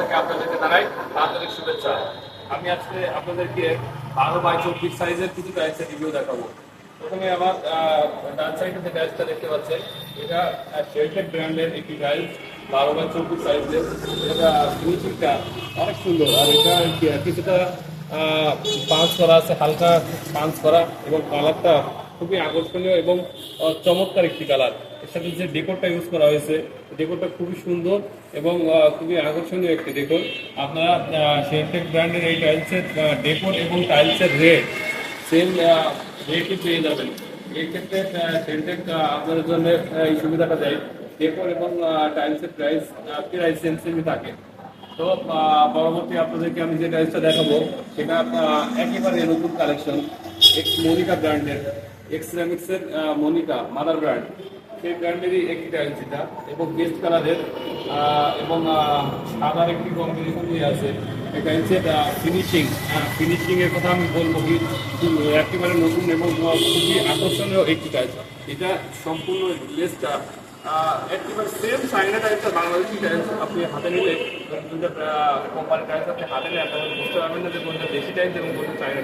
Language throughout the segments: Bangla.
থেকে আপনাদেরকে আমি আপনাদেরকে বারো বাই চব্বিশ সাইজের কিছু দেখাবো। প্রথমে আমার ডান সাইডে যে দেখতে এটা ব্র্যান্ডের একটি বারো বাই চব্বিশ সাইজের এটা অনেক সুন্দর। আর এটা কিছুটা পাঁচ করা আছে, হালকা পাঁচ করা এবং কালারটা খুবই আকর্ষণীয় এবং চমৎকার একটি কালার সাথে যে ডেকোরটা ইউজ করা হয়েছে ডেকোরটা খুবই সুন্দর এবং খুবই আকর্ষণীয় একটি ডেকোর আপনারা শেলটেক ব্র্যান্ডের এই টাইলসের ডেকোর এবং টাইলসের রেট সেম রেটই পেয়ে যাবেন। এই ক্ষেত্রে শেলটেক আপনাদের জন্য এই সুবিধাটা দেয়। ডেকোর এবং টাইলসের প্রাইস প্রাইস সেম সেমই থাকে। তো পরবর্তী আপনাদেরকে আমি যে টাইলসটা দেখাবো, সেটা একেবারে নতুন কালেকশন এক্স মনিকা ব্র্যান্ডের এক্স রেমিক্সের মনিকা মাদার ব্র্যান্ড সেই ব্র্যান্ডেরই একটি টাইলস এটা এবং গেস্ট কালারের এবং সাদার একটি কম্বিনেশন দিয়ে আছে। এটা হচ্ছে ফিনিশিং ফিনিশিং এর কথা আমি বলব কি একেবারে নতুন এবং খুবই আকর্ষণীয় একটি টাইলস এটা সম্পূর্ণ একেবারে সেম চাইনা টাইপের বাংলাদেশি টাইপস আপনি হাতে নিলে দুটো কোম্পানি টাইপস আপনি হাতে নিলে, আপনার বুঝতে পারবেন না যে কোনটা দেশি টাইপস এবং কোনটা চাইনা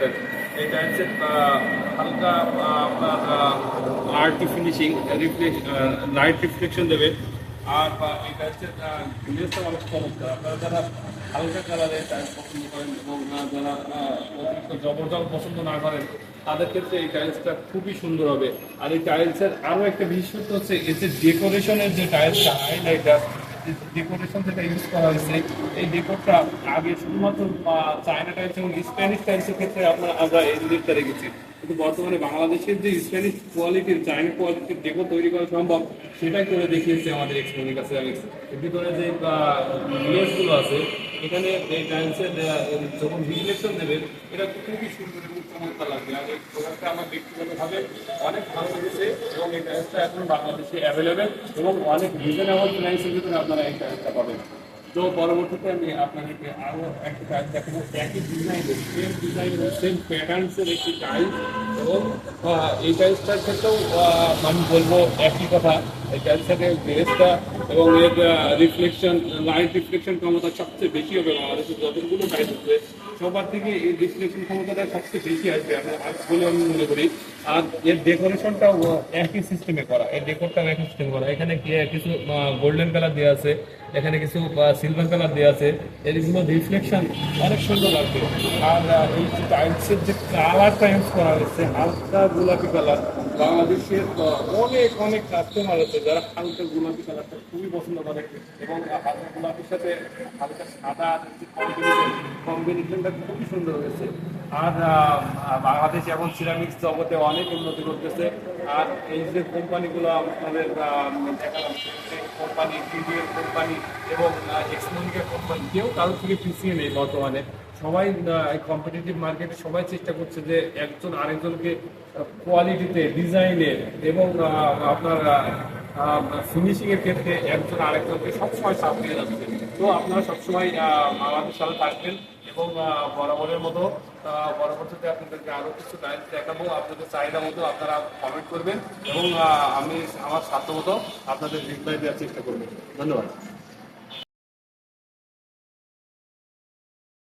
এই টাইপসের হালকা আপনার আর্টি লাইট রিফ্লেকশন দেবে। আর এই টাইপসের গ্লেসটা অনেক চমৎকার আপনারা যারা হালকা কালারের টাইপস পছন্দ করেন এবং যারা অতিরিক্ত জবরদস্ত পছন্দ না করেন, তাদের ক্ষেত্রে এই টাইলসটা খুবই সুন্দর হবে। আর এই টাইলসের আরও একটা বিশেষত্ব হচ্ছে এর যে ডেকোরেশনের যে টাইলসটা হাইলাইটার ডেকোরেশন যেটা ইউজ করা হয়েছে, এই ডেকোরটা আগে শুধুমাত্র চায়না টাইলস এবং স্প্যানিশ টাইলসের ক্ষেত্রে আপনার আমরা এই দিকটা রেখেছি। কিন্তু বর্তমানে বাংলাদেশের যে স্প্যানিশ কোয়ালিটির চাইনা কোয়ালিটির ডেকো তৈরি করা সম্ভব, সেটাই করে দেখিয়েছে আমাদের এক্সপোনিকা এর ভিতরে যে গুলো আছে এখানে এই টাইলসের যখন রিফ্লেকশন দেবে, এটা খুবই সুন্দর এবং চমৎকার লাগবে। আর এই প্রোডাক্টটা আমার ব্যক্তিগতভাবে অনেক ভালো লেগেছে এবং এই টাইলসটা এখন বাংলাদেশে অ্যাভেলেবেল এবং অনেক রিজনেবল প্রাইসের ভিতরে আপনারা এই টাইলসটা পাবেন। তো পরবর্তীতে আমি আপনাদেরকে আরও একটা দেখাবো। একই ডিজাইনের সেম ডিজাইনের সেম প্যাটার্নসের একটি টাইলস এবং এই টাইলসটার ক্ষেত্রেও আমি বলব একই কথা। এই টাইলসটাকে বেসটা এবং এর রিফ্লেকশন লাইট রিফ্লেকশন ক্ষমতা সবচেয়ে বেশি হবে বাংলাদেশের যতগুলো টাইলস আছে। সবার থেকে এই রিফ্লেকশন ক্ষমতাটা সবচেয়ে বেশি আসবে, আমি বলে আমি মনে করি। আর এর ডেকোরেশনটাও একই সিস্টেমে করা, এর ডেকোরটাও একই সিস্টেমে করা। এখানে কিছু গোল্ডেন কালার দেওয়া আছে, এখানে কিছু সিলভার কালার দেওয়া আছে। এগুলো রিফ্লেকশন অনেক সুন্দর লাগবে। আর এই টাইলসের যে কালারটা ইউজ করা হয়েছে, হালকা গোলাপি কালার বাংলাদেশের অনেক অনেক কাস্টমার আছে যারা হালকা গোলাপি কালারটা খুবই পছন্দ করে এবং হালকা গোলাপির সাথে হালকা সাদা কম্বিনেশনটা খুবই সুন্দর হয়েছে। আর বাংলাদেশ এখন সিরামিক্স জগতে অনেক উন্নতি করতেছে আর এই যে কোম্পানিগুলো আমাদের কোম্পানি কোম্পানি এবং এক্সমোনিকের কোম্পানি, কেউ কারোর থেকে পিছিয়ে নেই বর্তমানে। সবাই এই কম্পিটিটিভ মার্কেটে সবাই চেষ্টা করছে যে একজন আরেকজনকে কোয়ালিটিতে ডিজাইনে এবং আপনার ফিনিশিং এর ক্ষেত্রে একজন আরেকজনকে সবসময় সাথ দিয়ে যাচ্ছে তো আপনারা সবসময় আমাদের সাথে থাকবেন এবং বরাবরের মতো পরবর্তীতে আপনাদেরকে আরও কিছু টাইলস দেখাবো। আপনাদের চাহিদা মতো আপনারা কমেন্ট করবেন এবং আমি আমার সাধ্য মতো আপনাদের রিপ্লাই দেওয়ার চেষ্টা করব। ধন্যবাদ।